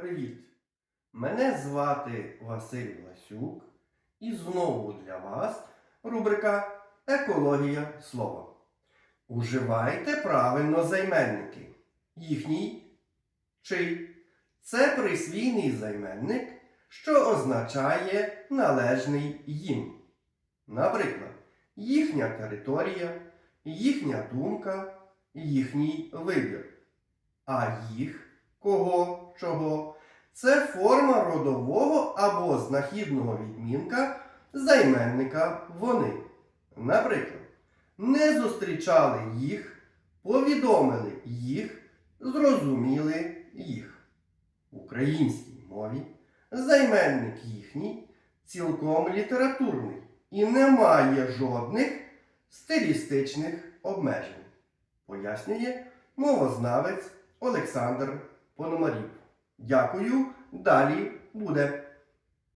Привіт! Мене звати Василь Ласюк і знову для вас рубрика Екологія слова. Уживайте правильно займенники. Їхній чий. Це присвійний займенник, що означає належний їм. Наприклад, їхня територія, їхня думка, їхній вибір. А їх кого, чого це форма родового або знахідного відмінка займенника вони. Наприклад, не зустрічали їх, повідомили їх, зрозуміли їх. В українській мові займенник їхній цілком літературний і не має жодних стилістичних обмежень, пояснює мовознавець Олександр Пономарів. Дякую, далі буде.